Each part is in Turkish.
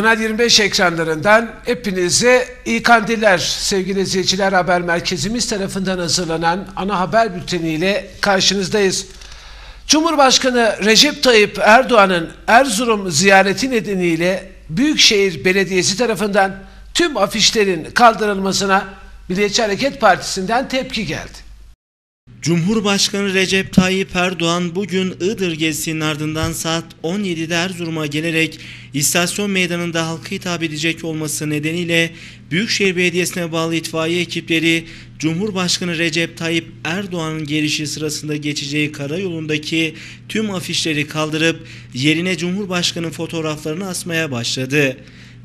Kanal 25 ekranlarından hepinize iyi kandiller sevgili izleyiciler. Haber merkezimiz tarafından hazırlanan ana haber bülteniyle karşınızdayız. Cumhurbaşkanı Recep Tayyip Erdoğan'ın Erzurum ziyareti nedeniyle Büyükşehir Belediyesi tarafından tüm afişlerin kaldırılmasına Milliyetçi Hareket Partisi'nden tepki geldi. Cumhurbaşkanı Recep Tayyip Erdoğan bugün Iğdır gezisinin ardından saat 17'de Erzurum'a gelerek istasyon meydanında halka hitap edecek olması nedeniyle Büyükşehir Belediyesi'ne bağlı itfaiye ekipleri Cumhurbaşkanı Recep Tayyip Erdoğan'ın gelişi sırasında geçeceği karayolundaki tüm afişleri kaldırıp yerine Cumhurbaşkanı fotoğraflarını asmaya başladı.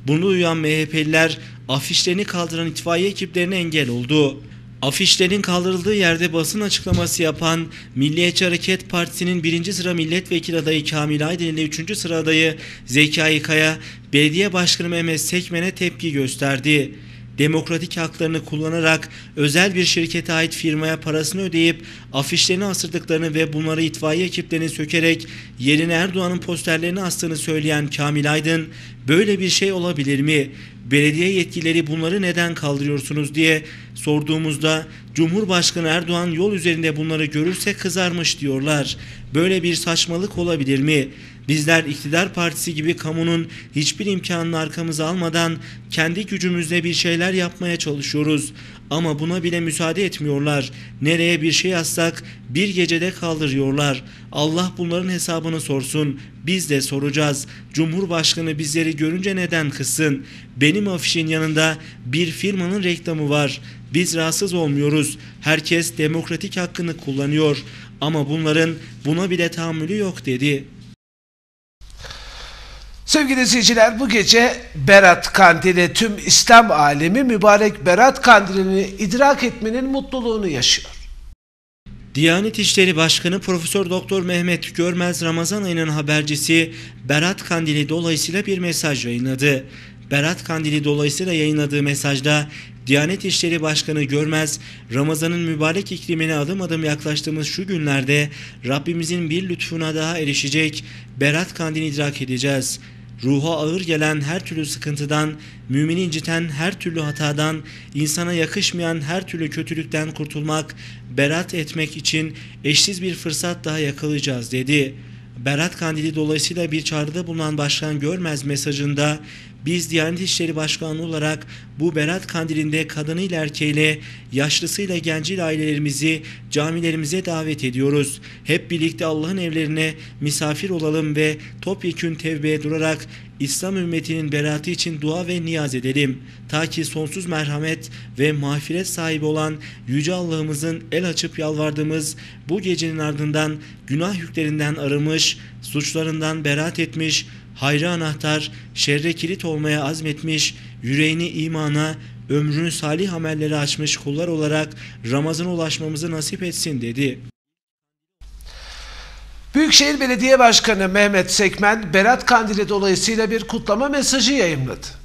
Bunu duyan MHP'liler afişlerini kaldıran itfaiye ekiplerine engel oldu. Afişlerin kaldırıldığı yerde basın açıklaması yapan Milliyetçi Hareket Partisi'nin birinci sıra milletvekili adayı Kamil Aydın ile üçüncü sıra adayı Zekai Kaya, belediye başkanı Mehmet Sekmen'e tepki gösterdi. Demokratik haklarını kullanarak özel bir şirkete ait firmaya parasını ödeyip afişlerini asırdıklarını ve bunları itfaiye ekiplerini sökerek yerine Erdoğan'ın posterlerini astığını söyleyen Kamil Aydın, böyle bir şey olabilir mi? belediye yetkilileri bunları neden kaldırıyorsunuz diye sorduğumuzda Cumhurbaşkanı Erdoğan yol üzerinde bunları görürse kızarmış diyorlar. Böyle bir saçmalık olabilir mi? Bizler iktidar partisi gibi kamunun hiçbir imkanını arkamıza almadan kendi gücümüzle bir şeyler yapmaya çalışıyoruz. Ama buna bile müsaade etmiyorlar. Nereye bir şey yazsak bir gecede kaldırıyorlar. Allah bunların hesabını sorsun. Biz de soracağız. Cumhurbaşkanı bizleri görünce neden kızsın? Benim afişin yanında bir firmanın reklamı var. Biz rahatsız olmuyoruz. Herkes demokratik hakkını kullanıyor. Ama bunların buna bile tahammülü yok dedi. Sevgili izleyiciler bu gece Berat Kandili tüm İslam alemi mübarek Berat Kandilini idrak etmenin mutluluğunu yaşıyor. Diyanet İşleri Başkanı Profesör Doktor Mehmet Görmez Ramazan ayının habercisi Berat Kandili dolayısıyla bir mesaj yayınladı. Berat Kandili dolayısıyla yayınladığı mesajda Diyanet İşleri Başkanı Görmez, Ramazan'ın mübarek iklimine adım adım yaklaştığımız şu günlerde Rabbimizin bir lütfuna daha erişecek, Berat Kandilini idrak edeceğiz. Ruha ağır gelen her türlü sıkıntıdan, mümini inciten her türlü hatadan, insana yakışmayan her türlü kötülükten kurtulmak, berat etmek için eşsiz bir fırsat daha yakalayacağız dedi. Berat Kandili dolayısıyla bir çağrıda bulunan Başkan Görmez mesajında biz Diyanet İşleri Başkanı olarak bu Berat Kandili'nde kadınıyla erkeğiyle, yaşlısıyla genciyle ailelerimizi camilerimize davet ediyoruz. Hep birlikte Allah'ın evlerine misafir olalım ve topyekün tevbeye durarak İslam ümmetinin beratı için dua ve niyaz edelim. Ta ki sonsuz merhamet ve mağfiret sahibi olan Yüce Allah'ımızın el açıp yalvardığımız bu gecenin ardından günah yüklerinden arımış, suçlarından beraat etmiş, hayra anahtar, şerre kilit olmaya azmetmiş, yüreğini imana, ömrünü salih amelleri açmış kullar olarak Ramazan'a ulaşmamızı nasip etsin dedi. Büyükşehir Belediye Başkanı Mehmet Sekmen, Berat Kandili dolayısıyla bir kutlama mesajı yayınladı.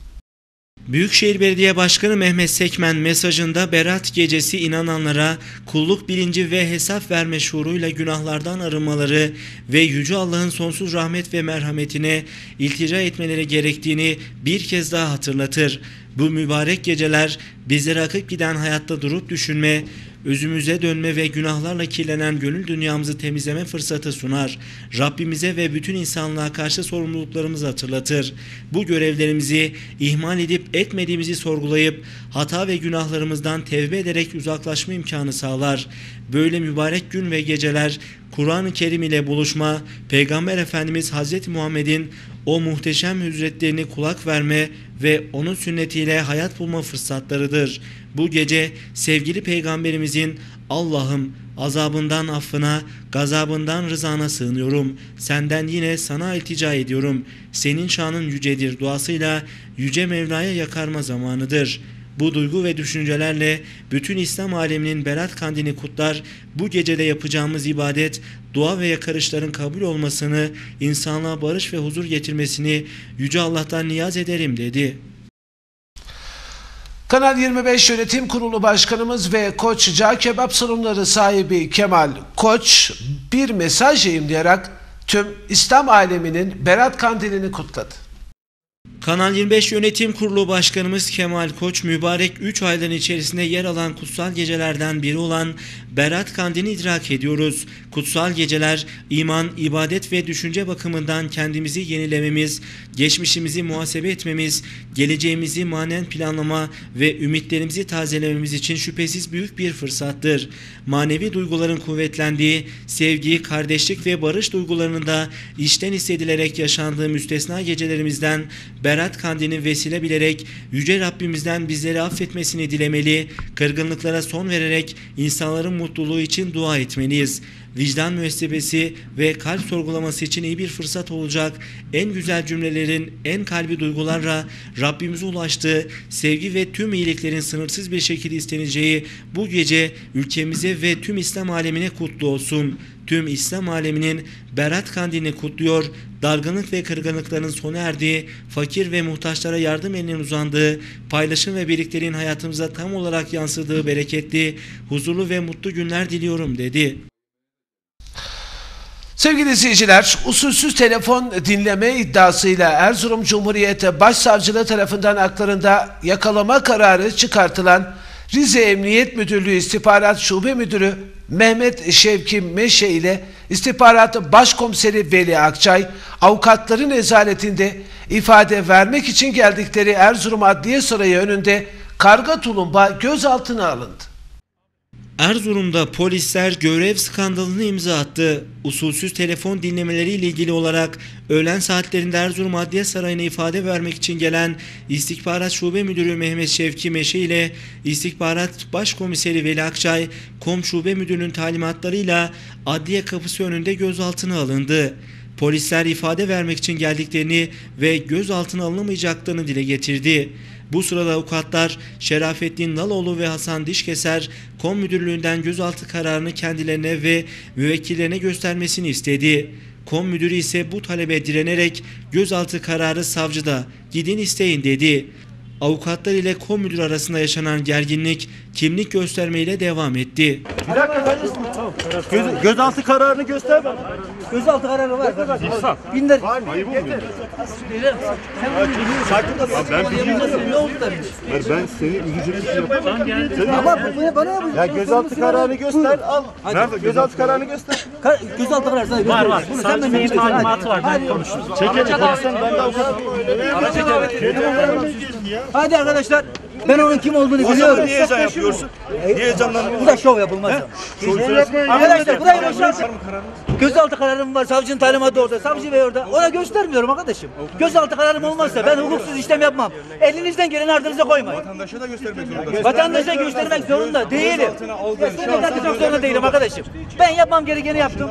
Büyükşehir Belediye Başkanı Mehmet Sekmen mesajında Berat gecesi inananlara kulluk bilinci ve hesap verme şuuruyla günahlardan arınmaları ve Yüce Allah'ın sonsuz rahmet ve merhametine iltica etmeleri gerektiğini bir kez daha hatırlatır. Bu mübarek geceler bizlere akıp giden hayatta durup düşünme, özümüze dönme ve günahlarla kirlenen gönül dünyamızı temizleme fırsatı sunar. Rabbimize ve bütün insanlığa karşı sorumluluklarımızı hatırlatır. Bu görevlerimizi ihmal edip etmediğimizi sorgulayıp hata ve günahlarımızdan tevbe ederek uzaklaşma imkanı sağlar. Böyle mübarek gün ve geceler Kur'an-ı Kerim ile buluşma, Peygamber Efendimiz Hazreti Muhammed'in o muhteşem hüzretlerini kulak verme ve onun sünnetiyle hayat bulma fırsatlarıdır. Bu gece sevgili peygamberimizin Allah'ım azabından affına, gazabından rızana sığınıyorum. Senden yine sana iltica ediyorum. Senin şanın yücedir duasıyla Yüce Mevla'ya yakarma zamanıdır.'' Bu duygu ve düşüncelerle bütün İslam aleminin Berat Kandini kutlar, bu gecede yapacağımız ibadet, dua ve yakarışların kabul olmasını, insanlığa barış ve huzur getirmesini Yüce Allah'tan niyaz ederim dedi. Kanal 25 Yönetim Kurulu Başkanımız ve Koç Cağ Kebap Salonları sahibi Kemal Koç bir mesaj yayınlayarak tüm İslam aleminin Berat Kandilini kutladı. Kanal 25 Yönetim Kurulu Başkanımız Kemal Koç mübarek 3 ayların içerisinde yer alan kutsal gecelerden biri olan Berat Kandil'i idrak ediyoruz. Kutsal geceler iman, ibadet ve düşünce bakımından kendimizi yenilememiz, geçmişimizi muhasebe etmemiz, geleceğimizi manen planlama ve ümitlerimizi tazelememiz için şüphesiz büyük bir fırsattır. Manevi duyguların kuvvetlendiği, sevgi, kardeşlik ve barış duygularının da içten hissedilerek yaşandığı müstesna gecelerimizden Berat Kandil'in vesile bilerek Yüce Rabbimizden bizleri affetmesini dilemeli, kırgınlıklara son vererek insanların mutluluğu için dua etmeliyiz. Vicdan müessebesi ve kalp sorgulaması için iyi bir fırsat olacak en güzel cümlelerin en kalbi duygularla Rabbimize ulaştığı sevgi ve tüm iyiliklerin sınırsız bir şekilde isteneceği bu gece ülkemize ve tüm İslam alemine kutlu olsun. Tüm İslam aleminin Berat Kandilini kutluyor, dargınlık ve kırgınlıkların sona erdiği, fakir ve muhtaçlara yardım elinin uzandığı, paylaşım ve birlikteliğin hayatımıza tam olarak yansıdığı bereketli, huzurlu ve mutlu günler diliyorum dedi. Sevgili izleyiciler, usulsüz telefon dinleme iddiasıyla Erzurum Cumhuriyeti Başsavcılığı tarafından haklarında yakalama kararı çıkartılan Rize Emniyet Müdürlüğü İstihbarat Şube Müdürü Mehmet Şevki Meşe ile İstihbarat Başkomiseri Veli Akçay avukatların nezaretinde ifade vermek için geldikleri Erzurum Adliye Sarayı önünde karga tulumba gözaltına alındı. Erzurum'da polisler görev skandalını imza attı. Usulsüz telefon dinlemeleriyle ilgili olarak öğlen saatlerinde Erzurum Adliye Sarayı'na ifade vermek için gelen İstihbarat Şube Müdürü Mehmet Şevki Meşe ile İstihbarat Başkomiseri Veli Akçay, Kom Şube Müdürü'nün talimatlarıyla adliye kapısı önünde gözaltına alındı. Polisler ifade vermek için geldiklerini ve gözaltına alınamayacaklarını dile getirdi. Bu sırada avukatlar Şerafettin Naloğlu ve Hasan Dişkeser kom müdürlüğünden gözaltı kararını kendilerine ve müvekkillerine göstermesini istedi. Kom müdürü ise bu talebe direnerek gözaltı kararı savcıda gidin isteyin dedi. Avukatlar ile kom müdürü arasında yaşanan gerginlik kimlik göstermeyle devam etti. Kardeşim. Göz, gözaltı kararını göster bana. Gözaltı kararı var. Binler. Ayıp olmuyor. Ben bilmiyorum. Ne oldu da bilir? Ben seni üzücülük için yapamam. Ama bu ne bana yapıyor? Ya gözaltı kararını göster al. Nerede? Gözaltı kararını göster. Gözaltı kararı sana Var var. Bunu sen benden talimatı var. Ben konuştum. Çekelim ben de avukatım. Hadi arkadaşlar. Ben onun kim olduğunu biliyorum. Niye heyecan yapıyorsun? Niye heyecanlanıyorsun? Bu da şov yapılmaz. Arkadaşlar burayı boşalt. Gözaltı kararım var. Savcının talimatı orada. Savcı bey orada. Ona göstermiyorum arkadaşım. Gözaltı kararım olmazsa ben hukuksuz işlem yapmam. Elinizden geleni ardınıza koymayın. Vatandaşa da göstermek zorunda. Vatandaşa göstermek zorunda değilim. Seni takacak zorunda değilim arkadaşım. Ben yapmam gerekeni yaptım.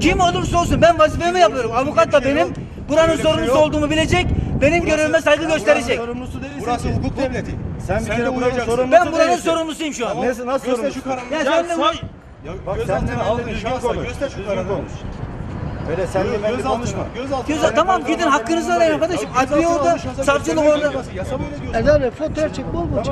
Kim olursa olsun ben vazifemi yapıyorum. Avukat da benim buranın sorumlusu olduğumu bilecek. Benim görevime saygı gösterecek. Sorumlusu Burası hukuk devleti. Sen bir Sen kere buranın sorumlusu Ben buranın değilsin. sorumlusuyum şu an. Nasıl nasıl Göster sorumlusun? şu kararını. Ya Ya sen say. Ya bak sen de aldın şansa göster şu kararını. Öyle sen de ben de konuşma. Gözaltı. Güzel tamam gidin hakkınızı arayın arkadaşım. Adliye orada, savcılık orada. Yasa böyle diyor. Erdal fotoğraf çek bol bol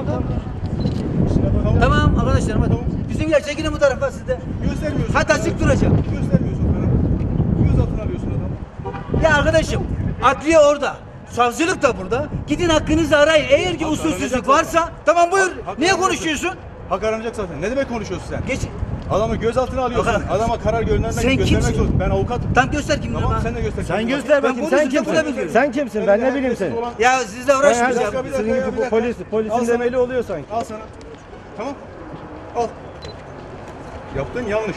Tamam arkadaşlarım hadi. Bizimkiler çekilin bu tarafa siz de. Göstermiyorsun. Hatta açık duracağım. Göstermiyorsun kararını. Gözaltına alıyorsun adamı. Ya arkadaşım adliye orada. Savcılık da burada. Gidin hakkınızı arayın. Eğer ki usulsüzlük varsa tamam buyur. Niye konuşuyorsun? Hak aranacak zaten. Ne demek konuşuyorsun sen? Geç. Adamı gözaltına alıyorsun. Yok, Adama karar göndermek Sen göstermek kimsin? zorundasın. Ben avukatım. Tam göster kimliğini Tamam bana. sen de göster. Sen göster bakayım Ben sen polisi de burada kimsin? Sen kimsin? Ben ne bileyim seni. Ya sizle uğraşmayacağım. Senin dakika, bir gibi polis, polisin demeli oluyor sanki. Al sana. Tamam. Al. Yaptın yanlış.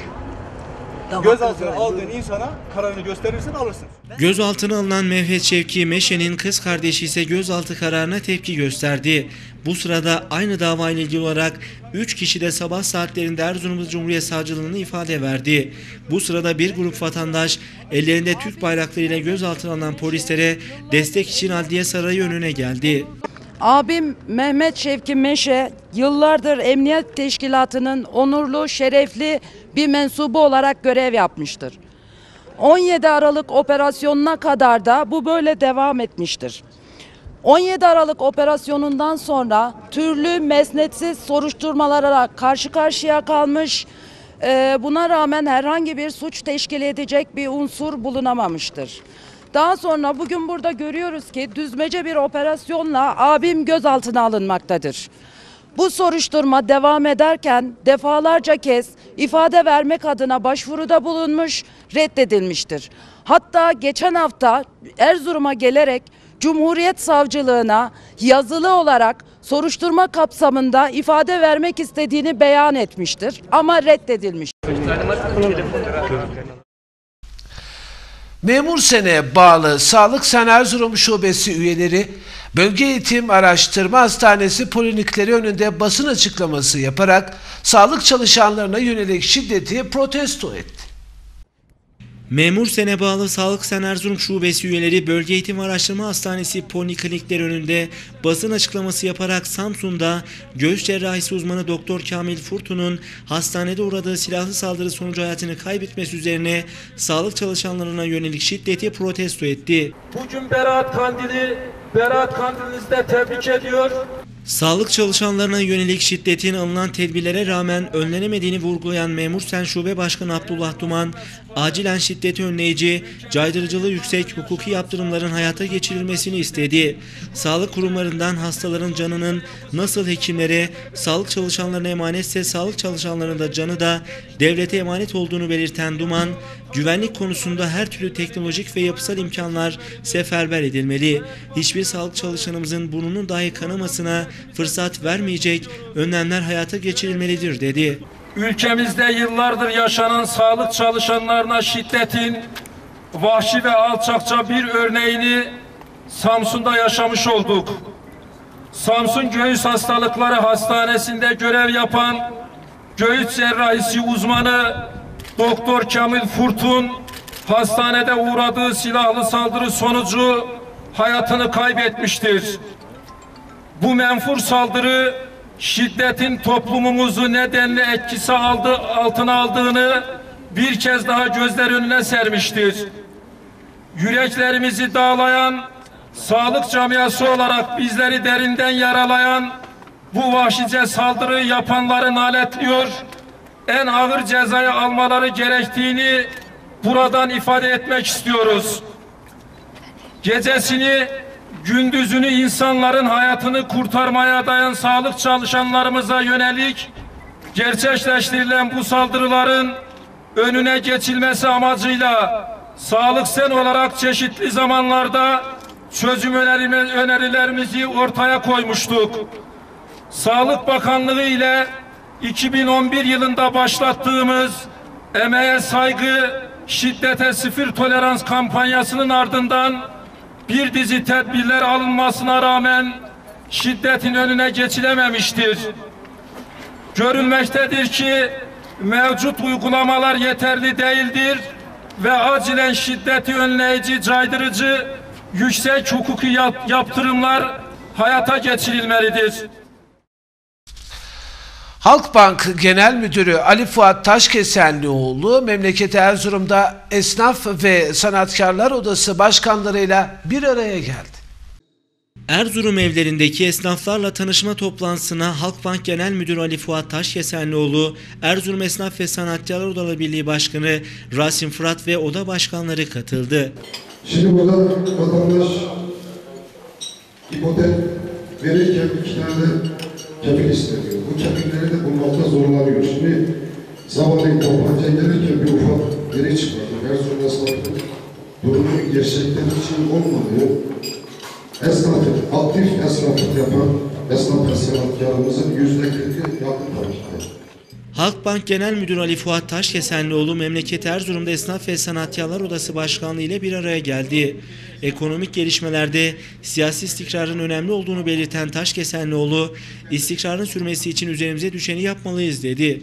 Tamam, Gözaltına aldığın insana kararını gösterirsin alırsın. Gözaltına alınan Mehmet Şevki Meşe'nin kız kardeşi ise gözaltı kararına tepki gösterdi. Bu sırada aynı davayla ilgili olarak 3 kişi de sabah saatlerinde Erzurum Cumhuriyet Savcılığına ifade verdi. Bu sırada bir grup vatandaş ellerinde Türk bayraklarıyla gözaltına alınan polislere destek için Adliye Sarayı önüne geldi. Abim Mehmet Şevki Meşe yıllardır Emniyet Teşkilatı'nın onurlu, şerefli bir mensubu olarak görev yapmıştır. 17 Aralık operasyonuna kadar da bu böyle devam etmiştir. 17 Aralık operasyonundan sonra türlü mesnetsiz soruşturmalara karşı karşıya kalmış, buna rağmen herhangi bir suç teşkil edecek bir unsur bulunamamıştır. Daha sonra bugün burada görüyoruz ki düzmece bir operasyonla abim gözaltına alınmaktadır. Bu soruşturma devam ederken defalarca kez ifade vermek adına başvuruda bulunmuş, reddedilmiştir. Hatta geçen hafta Erzurum'a gelerek Cumhuriyet Savcılığına yazılı olarak soruşturma kapsamında ifade vermek istediğini beyan etmiştir ama reddedilmiş. Memur Sene bağlı Sağlık Sen Erzurum Şubesi üyeleri Bölge Eğitim Araştırma Hastanesi polinikleri önünde basın açıklaması yaparak sağlık çalışanlarına yönelik şiddeti protesto etti. Memur Sene bağlı Sağlık Sen Erzurum Şubesi üyeleri Bölge Eğitim Araştırma Hastanesi poliklinikleri önünde basın açıklaması yaparak Samsun'da göğüs cerrahisi uzmanı Doktor Kamil Furtun'un hastanede uğradığı silahlı saldırı sonucu hayatını kaybetmesi üzerine sağlık çalışanlarına yönelik şiddeti protesto etti. Bugün Berat Kandili, Berat Kandilinizde tebrik ediyor. Sağlık çalışanlarına yönelik şiddetin alınan tedbirlere rağmen önlenemediğini vurgulayan Memur Sen Şube Başkanı Abdullah Duman, acilen şiddeti önleyici, caydırıcılığı yüksek hukuki yaptırımların hayata geçirilmesini istedi. Sağlık kurumlarından hastaların canının nasıl hekimlere, sağlık çalışanlarına emanetse sağlık çalışanlarının da canı da devlete emanet olduğunu belirten Duman, güvenlik konusunda her türlü teknolojik ve yapısal imkanlar seferber edilmeli. Hiçbir sağlık çalışanımızın burnunun dahi kanamasına fırsat vermeyecek önlemler hayata geçirilmelidir dedi. Ülkemizde yıllardır yaşanan sağlık çalışanlarına şiddetin vahşi ve alçakça bir örneğini Samsun'da yaşamış olduk. Samsun Göğüs Hastalıkları Hastanesi'nde görev yapan göğüs cerrahisi uzmanı Doktor Kamil Furtun hastanede uğradığı silahlı saldırı sonucu hayatını kaybetmiştir. Bu menfur saldırı şiddetin toplumumuzu nedenli etkisi aldı, altına aldığını bir kez daha gözler önüne sermiştir. Yüreklerimizi dağlayan, sağlık camiası olarak bizleri derinden yaralayan bu vahşice saldırıyı yapanları naletliyor, en ağır cezayı almaları gerektiğini buradan ifade etmek istiyoruz. Gecesini gündüzünü insanların hayatını kurtarmaya dayan sağlık çalışanlarımıza yönelik gerçekleştirilen bu saldırıların önüne geçilmesi amacıyla sağlık sen olarak çeşitli zamanlarda çözüm önerilerimizi ortaya koymuştuk. Sağlık Bakanlığı ile 2011 yılında başlattığımız emeğe saygı, şiddete sıfır tolerans kampanyasının ardından bir dizi tedbirler alınmasına rağmen şiddetin önüne geçilememiştir. Görülmektedir ki mevcut uygulamalar yeterli değildir ve acilen şiddeti önleyici, caydırıcı, yüksek hukuki yap- yaptırımlar hayata geçirilmelidir. Halkbank Genel Müdürü Ali Fuat Taşkesenlioğlu memleketi Erzurum'da Esnaf ve Sanatkarlar Odası başkanlarıyla bir araya geldi. Erzurum evlerindeki esnaflarla tanışma toplantısına Halkbank Genel Müdürü Ali Fuat Taşkesenlioğlu, Erzurum Esnaf ve Sanatkarlar Odaları Birliği Başkanı Rasim Fırat ve oda başkanları katıldı. Şimdi burada vatandaş ipotek verirken iki tane kefil isteniyor. Bu kefilleri de bulmakta zorlanıyor. Şimdi sabahleyin toplantıya gelirken bir ufak geri çıkmadı. Erzurum esnafı durumu gerçekten için olmadığı esnafı, aktif esnaflık yapan esnaf ve sanatkarımızın yüzde kırkı yakın ki. Halkbank Genel Müdürü Ali Fuat Taşkesenlioğlu memleket Erzurum'da Esnaf ve Sanatkarlar Odası Başkanlığı ile bir araya geldi. Ekonomik gelişmelerde siyasi istikrarın önemli olduğunu belirten Taşkesenlioğlu, istikrarın sürmesi için üzerimize düşeni yapmalıyız dedi.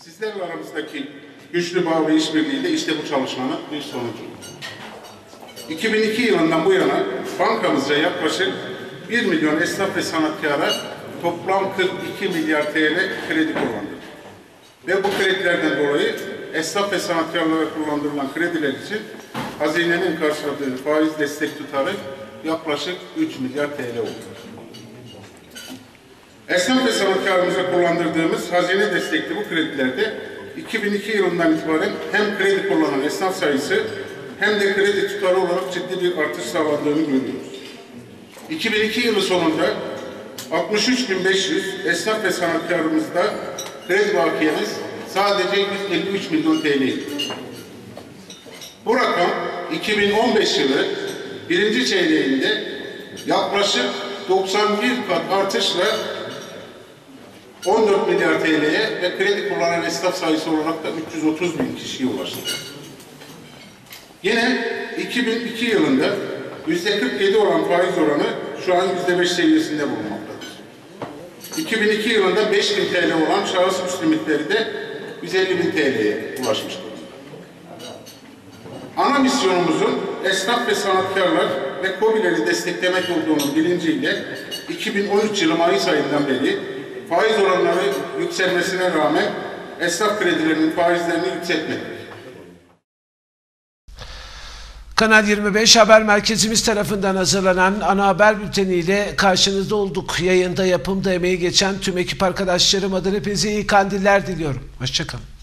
Sizlerle aramızdaki güçlü bağ ve işbirliği de işte bu çalışmanın bir sonucu. 2002 yılından bu yana bankamızca yaklaşık 1 milyon esnaf ve sanatkara toplam 42 milyar TL kredi kullandık. Ve bu kredilerden dolayı esnaf ve sanatkarlara kullandırılan krediler için hazinenin karşıladığı faiz destek tutarı yaklaşık 3 milyar TL oldu. Esnaf ve sanatkarımıza kullandırdığımız hazine destekli bu kredilerde 2002 yılından itibaren hem kredi kullanan esnaf sayısı hem de kredi tutarı olarak ciddi bir artış sağlandığını görüyoruz. 2002 yılı sonunda 63.500 esnaf ve sanatkarımızda kredi bakiyemiz sadece 153 milyon TL. Bu rakam 2015 yılı birinci çeyreğinde yaklaşık 91 kat artışla 14 milyar TL'ye ve kredi kullanan esnaf sayısı olarak da 330 bin kişiye ulaştı. Yine 2002 yılında yüzde 47 olan faiz oranı şu an yüzde 5 seviyesinde bulunmaktadır. 2002 yılında 5000 TL olan şahıs üst limitleri de 150 bin TL'ye ulaşmış. Ana misyonumuzun esnaf ve sanatkarlar ve KOBİ'leri desteklemek olduğunu bilinciyle 2013 yılı Mayıs ayından beri faiz oranları yükselmesine rağmen esnaf kredilerinin faizlerini yükseltmedik. Kanal 25 Haber Merkezimiz tarafından hazırlanan ana haber bülteniyle karşınızda olduk. Yayında yapımda emeği geçen tüm ekip arkadaşlarım adına hepinize iyi kandiller diliyorum. Hoşçakalın.